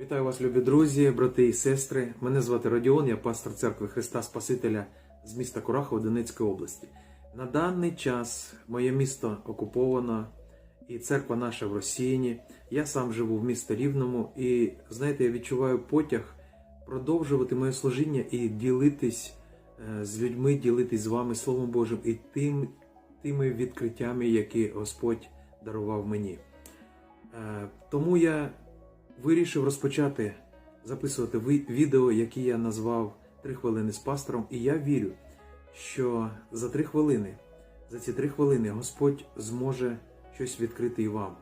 Вітаю вас, любі друзі, брати і сестри. Мене звати Радіон, я пастор церкви Христа Спасителя з міста Курахова Донецької області. На даний час моє місто окуповано і церква наша в Росіїні. Я сам живу в місті Рівному, і знаєте, я відчуваю потяг продовжувати моє служіння і ділитись е, з людьми, ділитись з вами Словом Божим і тим, тими відкриттями, які Господь дарував мені. Е, Тому я вирішив розпочати записувати відео, які я назвав «Три хвилини з пастором. І я вірю, що за три хвилини, за ці три хвилини Господь зможе щось відкрити і вам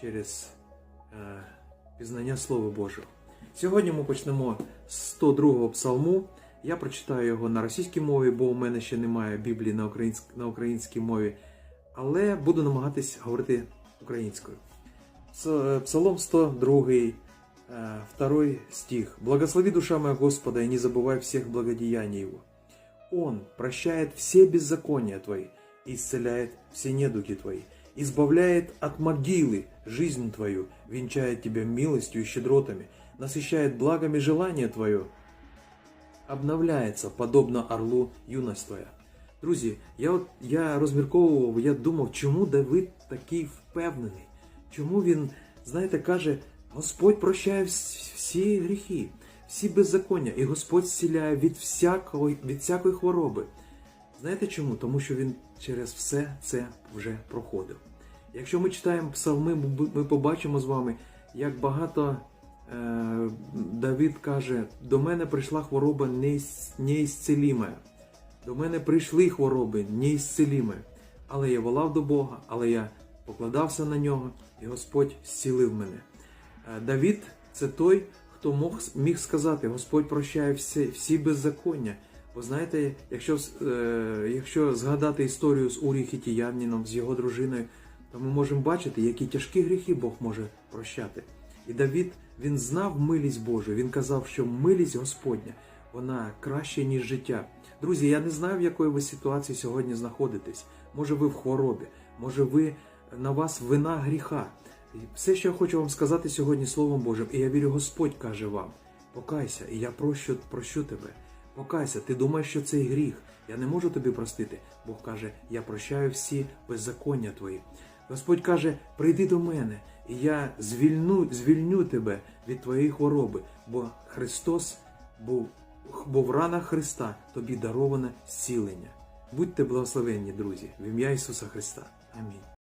через е, пізнання Слова Божого. Сьогодні ми почнемо з 102-го псалму. Я прочитаю його на російській мові, бо у мене ще немає Біблії на, українськ... на українській мові, але буду намагатись говорити українською. Ц- Псалом 102, э, второй стих. «Благослови душа моя Господа, и не забывай всех благодеяний Его. Он прощает все беззакония Твои, и исцеляет все недуги Твои, избавляет от могилы жизнь Твою, венчает Тебя милостью и щедротами, насыщает благами желание Твое, обновляється подобно орлу юність твоя. Друзі, я от я розмірковував, я думав, чому Давид такий впевнений? Чому він, знаєте, каже, Господь прощає всі гріхи, всі беззаконня, і Господь зціляє від всякої, від всякої хвороби. Знаєте чому? Тому що він через все це вже проходив. Якщо ми читаємо псалми, ми- побачимо з вами, як багато е, Давид каже: до мене прийшла хвороба неіс- неісцеліма. До мене прийшли хвороби неісцеліми. Але я волав до Бога, але я покладався на нього, і Господь зцілив мене. Е, Давід це той, хто мог, міг сказати: Господь прощає всі, всі беззаконня. Ви знаєте, якщо, е, якщо згадати історію з Урі Хітіянином, з його дружиною, то ми можемо бачити, які тяжкі гріхи Бог може прощати. І Давід він знав милість Божу. Він казав, що милість Господня вона краще, ніж життя. Друзі, я не знаю, в якої ви ситуації сьогодні знаходитесь. Може, ви в хворобі, може, ви на вас вина гріха. І все, що я хочу вам сказати сьогодні Словом Божим, і я вірю, Господь каже вам: покайся, і я прощу, прощу тебе. Покайся, ти думаєш, що це гріх. Я не можу тобі простити. Бог каже, я прощаю всі беззаконня твої. Господь каже, прийди до мене, і я звільну, звільню тебе від твоєї хвороби, бо Христос був, бо в ранах Христа тобі дароване зцілення. Будьте благословенні, друзі, в ім'я Ісуса Христа. Амінь.